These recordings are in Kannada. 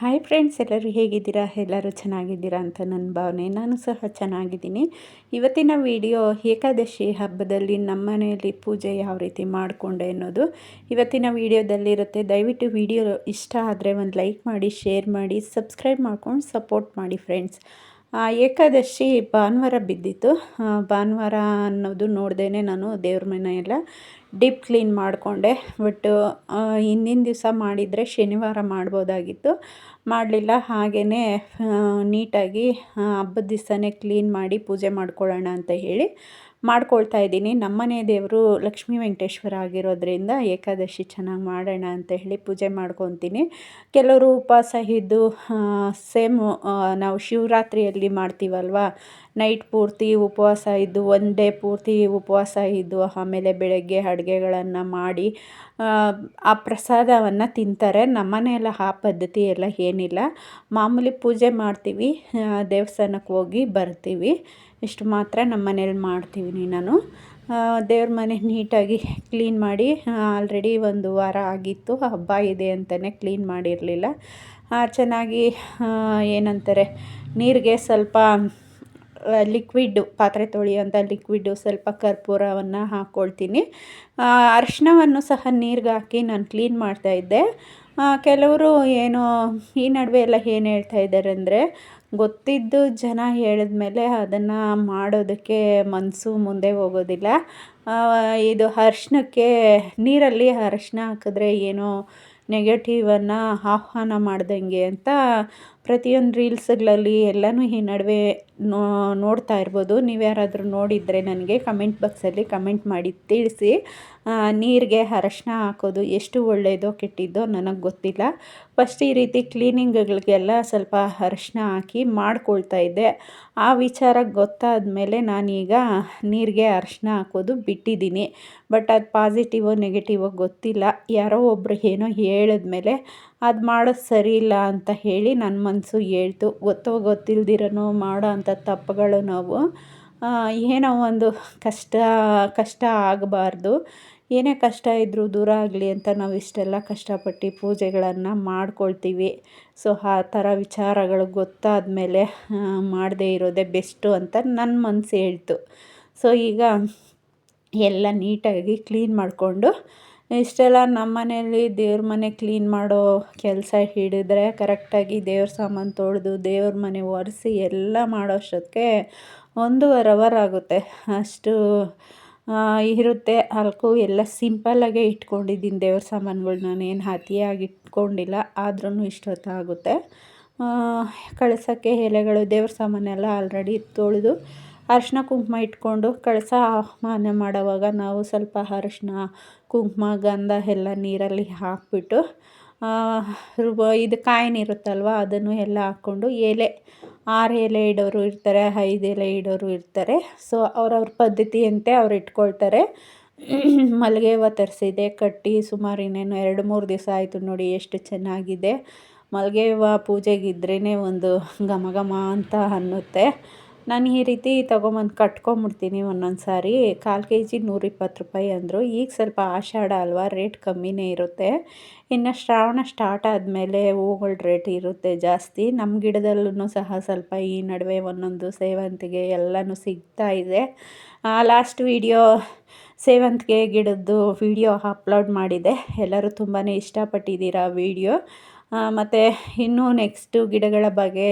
ಹಾಯ್ ಫ್ರೆಂಡ್ಸ್ ಎಲ್ಲರೂ ಹೇಗಿದ್ದೀರಾ? ಎಲ್ಲರೂ ಚೆನ್ನಾಗಿದ್ದೀರಾ ಅಂತ ನನ್ನ ಭಾವನೆ. ನಾನು ಸಹ ಚೆನ್ನಾಗಿದ್ದೀನಿ. ಇವತ್ತಿನ ವಿಡಿಯೋ ಏಕಾದಶಿ ಹಬ್ಬದಲ್ಲಿ ನಮ್ಮ ಮನೆಯಲ್ಲಿ ಪೂಜೆ ಯಾವ ರೀತಿ ಮಾಡಿಕೊಂಡೆ ಅನ್ನೋದು ಇವತ್ತಿನ ವಿಡಿಯೋದಲ್ಲಿರುತ್ತೆ ದಯವಿಟ್ಟು ವಿಡಿಯೋ ಇಷ್ಟ ಆದರೆ ಒಂದು ಲೈಕ್ ಮಾಡಿ ಶೇರ್ ಮಾಡಿ ಸಬ್ಸ್ಕ್ರೈಬ್ ಮಾಡ್ಕೊಂಡು ಸಪೋರ್ಟ್ ಮಾಡಿ ಫ್ರೆಂಡ್ಸ್ ಏಕಾದಶಿ ಭಾನುವಾರ ಬಿದ್ದಿತ್ತು. ಭಾನುವಾರ ಅನ್ನೋದು ನೋಡ್ದೇ ನಾನು ದೇವ್ರ ಮನೆ ಎಲ್ಲ ಡೀಪ್ ಕ್ಲೀನ್ ಮಾಡಿಕೊಂಡೆ. ಬಟ್ ಹಿಂದಿನ ದಿವಸ ಮಾಡಿದರೆ ಶನಿವಾರ ಮಾಡ್ಬೋದಾಗಿತ್ತು. ಮಾಡಲಿಲ್ಲ ಹಾಗೇ ನೀಟಾಗಿ ಹಬ್ಬದ ದಿವಸನೇ ಕ್ಲೀನ್ ಮಾಡಿ ಪೂಜೆ ಮಾಡ್ಕೊಳ್ಳೋಣ ಅಂತ ಹೇಳಿ ಮಾಡ್ಕೊಳ್ತಾ ಇದ್ದೀನಿ. ನಮ್ಮನೆ ದೇವರು ಲಕ್ಷ್ಮೀ ವೆಂಕಟೇಶ್ವರ ಆಗಿರೋದ್ರಿಂದ ಏಕಾದಶಿ ಚೆನ್ನಾಗಿ ಮಾಡೋಣ ಅಂತ ಹೇಳಿ ಪೂಜೆ ಮಾಡ್ಕೊತೀನಿ. ಕೆಲವರು ಉಪವಾಸ ಇದ್ದು ಸೇಮ್ ನಾವು ಶಿವರಾತ್ರಿಯಲ್ಲಿ ಮಾಡ್ತೀವಲ್ವ? ನೈಟ್ ಪೂರ್ತಿ ಉಪವಾಸ ಇದ್ದು, ಒನ್ ಡೇ ಪೂರ್ತಿ ಉಪವಾಸ ಇದ್ದು, ಆಮೇಲೆ ಬೆಳಗ್ಗೆ ಅಡುಗೆಗಳನ್ನು ಮಾಡಿ, ಆ ಪ್ರಸಾದವನ್ನು ತಿಂತಾರೆ. ನಮ್ಮನೆಯೆಲ್ಲ ಆ ಪದ್ಧತಿ ಎಲ್ಲ ಏನಿಲ್ಲ. ಮಾಮೂಲಿ ಪೂಜೆ ಮಾಡ್ತೀವಿ. ದೇವಸ್ಥಾನಕ್ಕೆ ಹೋಗಿ ಬರ್ತೀವಿ. ಇಷ್ಟು ಮಾತ್ರ ನಮ್ಮ ಮನೇಲಿ ಮಾಡ್ತೀವಿ ನಾನು. ದೇವ್ರ ಮನೆ ನೀಟಾಗಿ ಕ್ಲೀನ್ ಮಾಡಿ ಆಲ್ರೆಡಿ ಒಂದು ವಾರ ಆಗಿತ್ತು, ಹಬ್ಬ ಇದೆ ಅಂತಲೇ ಕ್ಲೀನ್ ಮಾಡಿರಲಿಲ್ಲ. ಚೆನ್ನಾಗಿ ಏನಂತಾರೆ, ನೀರಿಗೆ ಸ್ವಲ್ಪ ಲಿಕ್ವಿಡ್ಡು ಪಾತ್ರೆ ತೊಳೆಯುವಂಥ ಲಿಕ್ವಿಡ್ಡು ಸ್ವಲ್ಪ ಕರ್ಪೂರವನ್ನು ಹಾಕ್ಕೊಳ್ತೀನಿ ಅರಿಶಿನವನ್ನು ಸಹ ನೀರಿಗೆ ಹಾಕಿ ನಾನು ಕ್ಲೀನ್ ಮಾಡ್ತಾಯಿದ್ದೆ ಕೆಲವರು ಏನು, ಈ ನಡುವೆ ಎಲ್ಲ ಏನು ಹೇಳ್ತಾ ಇದ್ದಾರೆ ಅಂದರೆ ಗೊತ್ತಿದ್ದು ಜನ ಹೇಳಿದ ಮೇಲೆ ಅದನ್ನು ಮಾಡೋದಕ್ಕೆ ಮನಸ್ಸು ಮುಂದೆ ಹೋಗೋದಿಲ್ಲ. ಇದು ಅರ್ಶಿಣಕ್ಕೆ ನೀರಲ್ಲಿ ಅರ್ಶಿಣ ಹಾಕಿದ್ರೆ ಏನೋ ನೆಗೆಟಿವನ್ನು ಆಹ್ವಾನ ಮಾಡ್ದಂಗೆ ಅಂತ ಪ್ರತಿಯೊಂದು ರೀಲ್ಸ್ಗಳಲ್ಲಿ ಎಲ್ಲನೂ ಈ ನಡುವೆ ನೋಡ್ತಾ ಇರ್ಬೋದು. ನೀವು ಯಾರಾದರೂ ನೋಡಿದರೆ ನನಗೆ ಕಮೆಂಟ್ ಬಾಕ್ಸಲ್ಲಿ ಕಮೆಂಟ್ ಮಾಡಿ ತಿಳಿಸಿ. ನೀರಿಗೆ ಅರಶಿನ ಹಾಕೋದು ಎಷ್ಟು ಒಳ್ಳೆಯದೋ ಕೆಟ್ಟಿದ್ದೋ ನನಗೆ ಗೊತ್ತಿಲ್ಲ. ಫಸ್ಟ್ ಈ ರೀತಿ ಕ್ಲೀನಿಂಗ್ಗಳಿಗೆಲ್ಲ ಸ್ವಲ್ಪ ಅರಶಿನ ಹಾಕಿ ಮಾಡ್ಕೊಳ್ತಾ ಇದ್ದೆ. ಆ ವಿಚಾರ ಗೊತ್ತಾದ ಮೇಲೆ ನಾನೀಗ ನೀರಿಗೆ ಅರಶಿನ ಹಾಕೋದು ಬಿಟ್ಟಿದ್ದೀನಿ. ಬಟ್ ಅದು ಪಾಸಿಟಿವೋ ನೆಗೆಟಿವೋ ಗೊತ್ತಿಲ್ಲ. ಯಾರೋ ಒಬ್ಬರು ಏನೋ ಹೇಳಿದ್ಮೇಲೆ ಅದು ಮಾಡೋದು ಸರಿ ಇಲ್ಲ ಅಂತ ಹೇಳಿ ನನ್ನ ಮನಸ್ಸು ಹೇಳ್ತು. ಗೊತ್ತೋ ಗೊತ್ತಿಲ್ದಿರನೋ ಮಾಡೋ ಅಂಥ ತಪ್ಪುಗಳು ನಾವು. ಏನೋ ಒಂದು ಕಷ್ಟ ಕಷ್ಟ ಆಗಬಾರ್ದು. ಏನೇ ಕಷ್ಟ ಇದ್ದರೂ ದೂರ ಆಗಲಿ ಅಂತ ನಾವು ಇಷ್ಟೆಲ್ಲ ಕಷ್ಟಪಟ್ಟು ಪೂಜೆಗಳನ್ನು ಮಾಡ್ಕೊಳ್ತೀವಿ. ಸೊ, ಆ ಥರ ವಿಚಾರಗಳು ಗೊತ್ತಾದ ಮೇಲೆ ಮಾಡದೇ ಇರೋದೇ ಬೆಸ್ಟು ಅಂತ ನನ್ನ ಮನಸ್ಸು ಹೇಳ್ತು. ಸೊ, ಈಗ ಎಲ್ಲ ನೀಟಾಗಿ ಕ್ಲೀನ್ ಮಾಡಿಕೊಂಡು, ಇಷ್ಟೆಲ್ಲ ನಮ್ಮ ಮನೆಯಲ್ಲಿ ದೇವ್ರ ಮನೆ ಕ್ಲೀನ್ ಮಾಡೋ ಕೆಲಸ ಹಿಡಿದ್ರೆ ಕರೆಕ್ಟಾಗಿ ದೇವ್ರ ಸಾಮಾನು ತೊಳೆದು, ದೇವ್ರ ಮನೆ ಒರೆಸಿ ಎಲ್ಲ ಮಾಡೋ ಅಷ್ಟೊತ್ತಿಗೆ ಒಂದೂವರೆ ಅವರ್ ಆಗುತ್ತೆ. ಅಷ್ಟು ಇರುತ್ತೆ. ಅಲ್ಕು ಎಲ್ಲ ಸಿಂಪಲ್ಲಾಗೇ ಇಟ್ಕೊಂಡಿದ್ದೀನಿ ದೇವ್ರ ಸಾಮಾನುಗಳು ನಾನೇನು ಅತಿಯಾಗಿ ಇಟ್ಕೊಂಡಿಲ್ಲ ಆದ್ರೂ ಇಷ್ಟೊತ್ತಾಗುತ್ತೆ ಕಳಸಕ್ಕೆ ಎಲೆಗಳು, ದೇವ್ರ ಸಾಮಾನೆಲ್ಲ ಆಲ್ರೆಡಿ ತೊಳೆದು ಅರಿಶಿನ ಕುಂಕುಮ ಇಟ್ಕೊಂಡು ಕಳಸ ಆಹ್ವಾನ ಮಾಡೋವಾಗ ನಾವು ಸ್ವಲ್ಪ ಅರಿಶಿನ ಕುಂಕುಮ, ಗಂಧ ಎಲ್ಲ ನೀರಲ್ಲಿ ಹಾಕಿಬಿಟ್ಟು ಇದು ಕಾಯಿನಿರುತ್ತಲ್ವ ಅದನ್ನು ಎಲ್ಲ ಹಾಕ್ಕೊಂಡು ಎಲೆ, ಆರು ಎಲೆ ಇಡೋರು ಇರ್ತಾರೆ, ಐದು ಎಲೆ ಇಡೋರು ಇರ್ತಾರೆ. ಸೊ ಅವ್ರವ್ರ ಪದ್ಧತಿಯಂತೆ ಅವ್ರು ಇಟ್ಕೊಳ್ತಾರೆ. ಮಲ್ಲಿಗೆ ಹೂವು ತರಿಸಿದೆ, ಕಟ್ಟಿ ಸುಮಾರು ಇನ್ನೇನು ಎರಡು, ಮೂರು ದಿವಸ ಆಯಿತು ನೋಡಿ ಎಷ್ಟು ಚೆನ್ನಾಗಿದೆ. ಮಲ್ಲಿಗೆ ಹೂವು ಪೂಜೆಗಿದ್ರೇ ಒಂದು ಘಮ ಘಮ ಅಂತ ಅನ್ನುತ್ತೆ. ನಾನು ಈ ರೀತಿ ತೊಗೊಂಬಂದು ಕಟ್ಕೊಂಬಿಡ್ತೀನಿ ಒಂದೊಂದು ಸಾರಿ. ಕಾಲು ಕೆ ಜಿ ನೂರಿಪ್ಪತ್ತು ರೂಪಾಯಿ ಅಂದರು. ಈಗ ಸ್ವಲ್ಪ ಆಷಾಢ ಅಲ್ವಾ, ರೇಟ್ ಕಮ್ಮಿನೇ ಇರುತ್ತೆ. ಇನ್ನು ಶ್ರಾವಣ ಸ್ಟಾರ್ಟ್ ಆದಮೇಲೆ ಹೂಗಳ ರೇಟ್ ಇರುತ್ತೆ ಜಾಸ್ತಿ. ನಮ್ಮ ಗಿಡದಲ್ಲೂ ಸಹ ಸ್ವಲ್ಪ ಈ ನಡುವೆ ಒಂದೊಂದು ಸೇವಂತಿಗೆ ಎಲ್ಲನೂ ಸಿಗ್ತಾ ಇದೆ. ಲಾಸ್ಟ್ ವೀಡಿಯೋ, ಸೇವಂತಿಗೆ ಗಿಡದ್ದು ವಿಡಿಯೋ ಅಪ್ಲೋಡ್ ಮಾಡಿದೆ. ಎಲ್ಲರೂ ತುಂಬಾ ಇಷ್ಟಪಟ್ಟಿದ್ದೀರಾ ವೀಡಿಯೋ. ಮತ್ತು ಇನ್ನೂ ನೆಕ್ಸ್ಟು ಗಿಡಗಳ ಬಗ್ಗೆ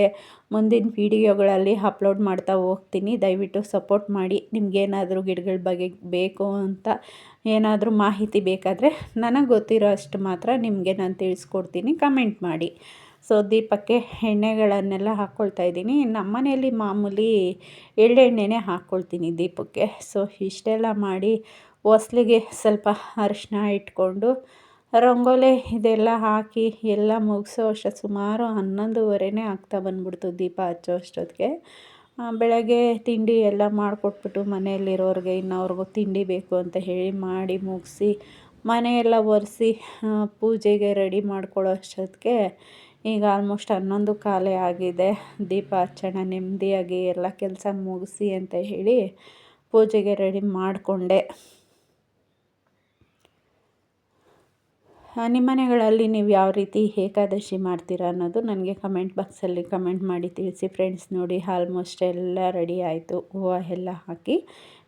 ಮುಂದಿನ ವೀಡಿಯೋಗಳಲ್ಲಿ ಅಪ್ಲೋಡ್ ಮಾಡ್ತಾ ಹೋಗ್ತೀನಿ. ದಯವಿಟ್ಟು ಸಪೋರ್ಟ್ ಮಾಡಿ. ನಿಮಗೇನಾದರೂ ಗಿಡಗಳ ಬಗ್ಗೆ ಬೇಕು ಅಂತ ಏನಾದರೂ ಮಾಹಿತಿ ಬೇಕಾದರೆ ನನಗೆ ಗೊತ್ತಿರೋ ಅಷ್ಟು ಮಾತ್ರ ನಿಮಗೆ ನಾನು ತಿಳಿಸ್ಕೊಡ್ತೀನಿ. ಕಮೆಂಟ್ ಮಾಡಿ. ಸೊ ದೀಪಕ್ಕೆ ಎಣ್ಣೆಗಳನ್ನೆಲ್ಲ ಹಾಕ್ಕೊಳ್ತಾ ಇದ್ದೀನಿ. ಮನೆಯಲ್ಲಿ ಮಾಮೂಲಿ ಎಳ್ಳೆಣ್ಣೆನೇ ಹಾಕ್ಕೊಳ್ತೀನಿ ದೀಪಕ್ಕೆ. ಸೊ ಇಷ್ಟೆಲ್ಲ ಮಾಡಿ ಹೊಸ್ಲಿಗೆ ಸ್ವಲ್ಪ ಅರಿಶಿನ ಇಟ್ಕೊಂಡು ರಂಗೋಲಿ ಇದೆಲ್ಲ ಹಾಕಿ ಎಲ್ಲ ಮುಗಿಸೋ ಅಷ್ಟು ಸುಮಾರು ಹನ್ನೊಂದುವರೆನೇ ಆಗ್ತಾ ಬಂದ್ಬಿಡ್ತು ದೀಪ ಹಚ್ಚೋ ಅಷ್ಟೊತ್ತಿಗೆ. ಬೆಳಗ್ಗೆ ತಿಂಡಿ ಎಲ್ಲ ಮಾಡಿಕೊಟ್ಬಿಟ್ಟು ಮನೆಯಲ್ಲಿರೋರಿಗೆ ಇನ್ನವ್ರಿಗೂ ತಿಂಡಿ ಬೇಕು ಅಂತ ಹೇಳಿ ಮಾಡಿ ಮುಗಿಸಿ ಮನೆಯೆಲ್ಲ ಒರೆಸಿ ಪೂಜೆಗೆ ರೆಡಿ ಮಾಡ್ಕೊಳ್ಳೋ ಅಷ್ಟೊತ್ತಿಗೆ ಈಗ ಆಲ್ಮೋಸ್ಟ್ ಹನ್ನೊಂದು ಕಾಲೇ ಆಗಿದೆ ದೀಪ ಹಚ್ಚೋಣ, ನೆಮ್ಮದಿಯಾಗಿ ಎಲ್ಲ ಕೆಲಸ ಮುಗಿಸಿ ಅಂತ ಹೇಳಿ ಪೂಜೆಗೆ ರೆಡಿ ಮಾಡಿಕೊಂಡೆ. ನಿಮ್ಮ ಮನೆಗಳಲ್ಲಿ ನೀವು ಯಾವ ರೀತಿ ಏಕಾದಶಿ ಮಾಡ್ತೀರಾ ಅನ್ನೋದು ನನಗೆ ಕಮೆಂಟ್ ಬಾಕ್ಸಲ್ಲಿ ಕಮೆಂಟ್ ಮಾಡಿ ತಿಳಿಸಿ ಫ್ರೆಂಡ್ಸ್ ನೋಡಿ, ಆಲ್ಮೋಸ್ಟ್ ಎಲ್ಲ ರೆಡಿ ಆಯಿತು, ಹೂವು ಎಲ್ಲ ಹಾಕಿ.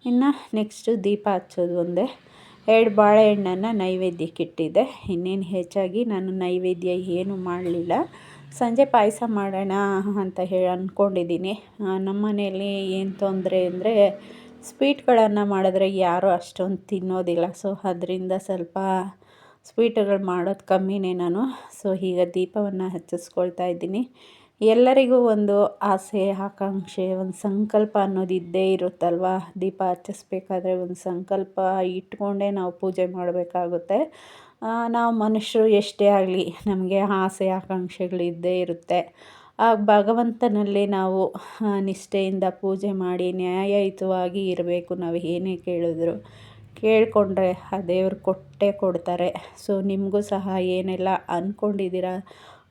ಇನ್ನು ನೆಕ್ಸ್ಟು ದೀಪ ಹಚ್ಚೋದು ಒಂದೇ. ಎರಡು ಬಾಳೆಹಣ್ಣನ್ನು ನೈವೇದ್ಯಕ್ಕೆ ಇಟ್ಟಿದ್ದೆ. ಇನ್ನೇನು ಹೆಚ್ಚಾಗಿ ನಾನು ನೈವೇದ್ಯ ಏನು ಮಾಡಲಿಲ್ಲ. ಸಂಜೆ ಪಾಯಸ ಮಾಡೋಣ ಅಂತ ಹೇಳಿ ಅಂದ್ಕೊಂಡಿದ್ದೀನಿ. ನಮ್ಮ ಮನೆಯಲ್ಲಿ ಏನು ತೊಂದರೆ ಅಂದರೆ ಸ್ವೀಟ್ಗಳನ್ನು ಮಾಡಿದ್ರೆ ಯಾರೂ ಅಷ್ಟೊಂದು ತಿನ್ನೋದಿಲ್ಲ. ಸೊ, ಅದರಿಂದ ಸ್ವಲ್ಪ ಸ್ವೀಟುಗಳು ಮಾಡೋದು ಕಮ್ಮಿನೇ ನಾನು. ಸೊ, ಈಗ ದೀಪವನ್ನು ಹಚ್ಚಿಸ್ಕೊಳ್ತಾ ಇದ್ದೀನಿ. ಎಲ್ಲರಿಗೂ ಒಂದು ಆಸೆ, ಆಕಾಂಕ್ಷೆ, ಒಂದು ಸಂಕಲ್ಪ ಅನ್ನೋದು ಇದ್ದೇ ಇರುತ್ತಲ್ವ? ದೀಪ ಹಚ್ಚಿಸ್ಬೇಕಾದ್ರೆ ಒಂದು ಸಂಕಲ್ಪ ಇಟ್ಕೊಂಡೇ ನಾವು ಪೂಜೆ ಮಾಡಬೇಕಾಗುತ್ತೆ. ನಾವು ಮನುಷ್ಯರು ಎಷ್ಟೇ ಆಗಲಿ ನಮಗೆ ಆಸೆ, ಆಕಾಂಕ್ಷೆಗಳು ಇದ್ದೇ ಇರುತ್ತೆ. ಆ, ಭಗವಂತನಲ್ಲಿ ನಾವು ನಿಷ್ಠೆಯಿಂದ ಪೂಜೆ ಮಾಡಿ ನ್ಯಾಯಯುತವಾಗಿ ಇರಬೇಕು. ನಾವು ಏನೇ ಕೇಳಿದ್ರು. ಕೇಳಿಕೊಂಡ್ರೆ ಆ ದೇವರು ಕೊಟ್ಟೇ ಕೊಡ್ತಾರೆ. ಸೊ, ನಿಮಗೂ ಸಹ ಏನೆಲ್ಲ ಅಂದ್ಕೊಂಡಿದ್ದೀರ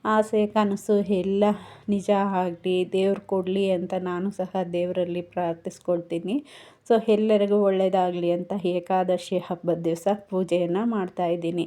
ಆಸೆ, ಕನಸು ಎಲ್ಲ ನಿಜ ಆಗಲಿ, ದೇವ್ರು ಕೊಡಲಿ ಅಂತ ನಾನು ಸಹ ದೇವರಲ್ಲಿ ಪ್ರಾರ್ಥಿಸ್ಕೊಳ್ತೀನಿ. ಸೊ, ಎಲ್ಲರಿಗೂ ಒಳ್ಳೆಯದಾಗಲಿ ಅಂತ ಏಕಾದಶಿ ಹಬ್ಬದ ದಿವಸ ಪೂಜೆಯನ್ನು ಮಾಡ್ತಾಯಿದ್ದೀನಿ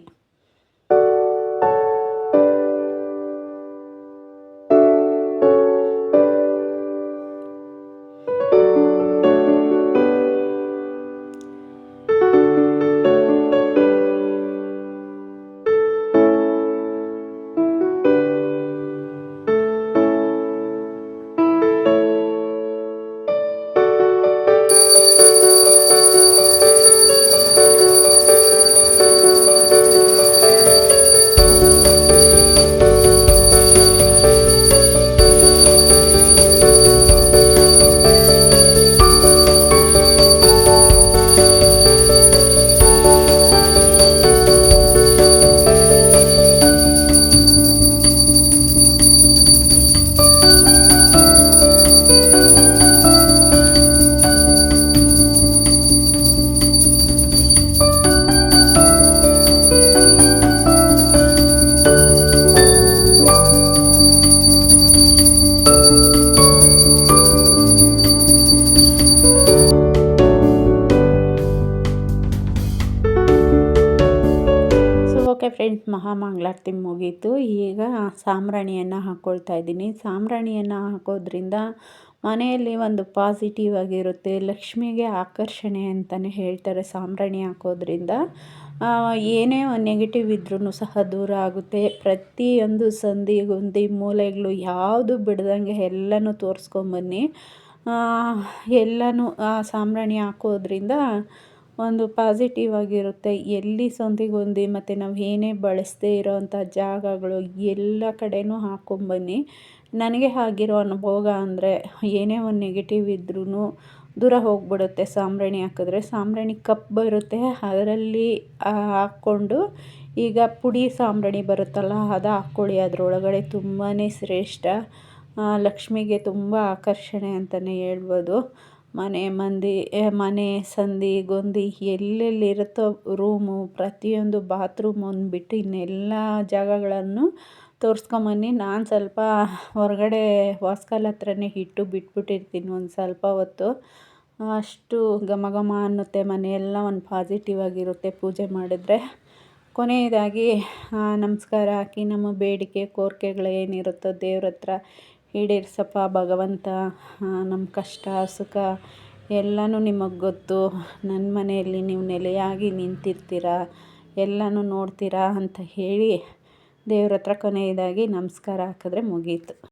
ಓಕೆ ಫ್ರೆಂಡ್ಸ್ ಮಹಾಮಂಗಳಾರತಿ ಮುಗೀತು. ಈಗ ಸಾಂಬ್ರಾಣಿಯನ್ನು ಹಾಕ್ಕೊಳ್ತಾ ಇದ್ದೀನಿ. ಸಾಂಬ್ರಾಣಿಯನ್ನು ಹಾಕೋದ್ರಿಂದ ಮನೆಯಲ್ಲಿ ಒಂದು ಪಾಸಿಟಿವ್ ಆಗಿರುತ್ತೆ, ಲಕ್ಷ್ಮಿಗೆ ಆಕರ್ಷಣೆ ಅಂತಲೇ ಹೇಳ್ತಾರೆ ಸಾಂಬ್ರಾಣಿ ಹಾಕೋದ್ರಿಂದ. ಏನೇ ನೆಗೆಟಿವ್ ಇದ್ರೂ ಸಹ ದೂರ ಆಗುತ್ತೆ. ಪ್ರತಿಯೊಂದು ಸಂಧಿ ಗುಂದಿ ಮೂಲೆಗಳು ಯಾವುದು ಬಿಡ್ದಂಗೆ ಎಲ್ಲನೂ ತೋರಿಸ್ಕೊಂಬನ್ನಿ. ಎಲ್ಲನೂ ಸಾಂಬ್ರಾಣಿ ಹಾಕೋದ್ರಿಂದ ಒಂದು ಪಾಸಿಟಿವ್ ಆಗಿರುತ್ತೆ. ಎಲ್ಲಿ ಸೊಂದಿಗೊಂದಿ ಮತ್ತು ನಾವು ಏನೇ ಬಳಸದೇ ಇರೋವಂಥ ಜಾಗಗಳು ಎಲ್ಲ ಕಡೆಯೂ ಹಾಕೊಂಬನ್ನಿ. ನನಗೆ ಆಗಿರೋ ಅನುಭವ ಅಂದರೆ ಏನೇ ಒಂದು ನೆಗೆಟಿವ್ ಇದ್ರೂ ದೂರ ಹೋಗಿಬಿಡುತ್ತೆ ಸಾಂಬ್ರಾಣಿ ಹಾಕಿದ್ರೆ. ಸಾಂಬ್ರಾಣಿ ಕಪ್ ಬರುತ್ತೆ, ಅದರಲ್ಲಿ ಹಾಕ್ಕೊಂಡು ಈಗ ಪುಡಿ ಸಾಂಬ್ರಾಣಿ ಬರುತ್ತಲ್ಲ, ಅದು ಹಾಕ್ಕೊಳ್ಳಿ ಅದರೊಳಗಡೆ ತುಂಬಾ ಶ್ರೇಷ್ಠ. ಲಕ್ಷ್ಮಿಗೆ ತುಂಬ ಆಕರ್ಷಣೆ ಅಂತಲೇ ಹೇಳ್ಬೋದು. ಮನೆ ಮಂದಿ ಮನೆ ಸಂದಿ, ಗೊಂದಿ ಎಲ್ಲೆಲ್ಲಿರುತ್ತೋ ರೂಮು, ಪ್ರತಿಯೊಂದು ಬಾತ್ರೂಮ್ ಬಿಟ್ಟು ಇನ್ನೆಲ್ಲ ಜಾಗಗಳನ್ನು ತೋರಿಸ್ಕೊಂಬನ್ನಿ. ನಾನು ಸ್ವಲ್ಪ ಹೊರಗಡೆ ವಾಸ್ಕಲ್ ಹತ್ರನೇ ಇಟ್ಟು ಬಿಟ್ಬಿಟ್ಟಿರ್ತೀನಿ ಒಂದು ಸ್ವಲ್ಪ ಹೊತ್ತು. ಅಷ್ಟು ಘಮ ಘಮ ಅನ್ನುತ್ತೆ, ಮನೆಯೆಲ್ಲ ಒಂದು ಪಾಸಿಟಿವ್ ಆಗಿರುತ್ತೆ ಪೂಜೆ ಮಾಡಿದ್ರೆ. ಕೊನೆಯದಾಗಿ ನಮಸ್ಕಾರ ಹಾಕಿ, ನಮ್ಮ ಬೇಡಿಕೆ, ಕೋರಿಕೆಗಳು ಏನಿರುತ್ತೋ ದೇವ್ರ ಹತ್ರ ಈಡೇರಿಸಪ್ಪ, ಭಗವಂತ ನಮ್ಮ ಕಷ್ಟ, ಸುಖ ಎಲ್ಲನೂ ನಿಮಗೆ ಗೊತ್ತು. ನನ್ನ ಮನೆಯಲ್ಲಿ ನೀವು ನೆಲೆಯಾಗಿ ನಿಂತಿರ್ತೀರ, ಎಲ್ಲನೂ ನೋಡ್ತೀರಾ ಅಂತ ಹೇಳಿ ದೇವ್ರ ಹತ್ರ ಕೊನೆಯದಾಗಿ ನಮಸ್ಕಾರ ಹಾಕಿದ್ರೆ ಮುಗೀತು.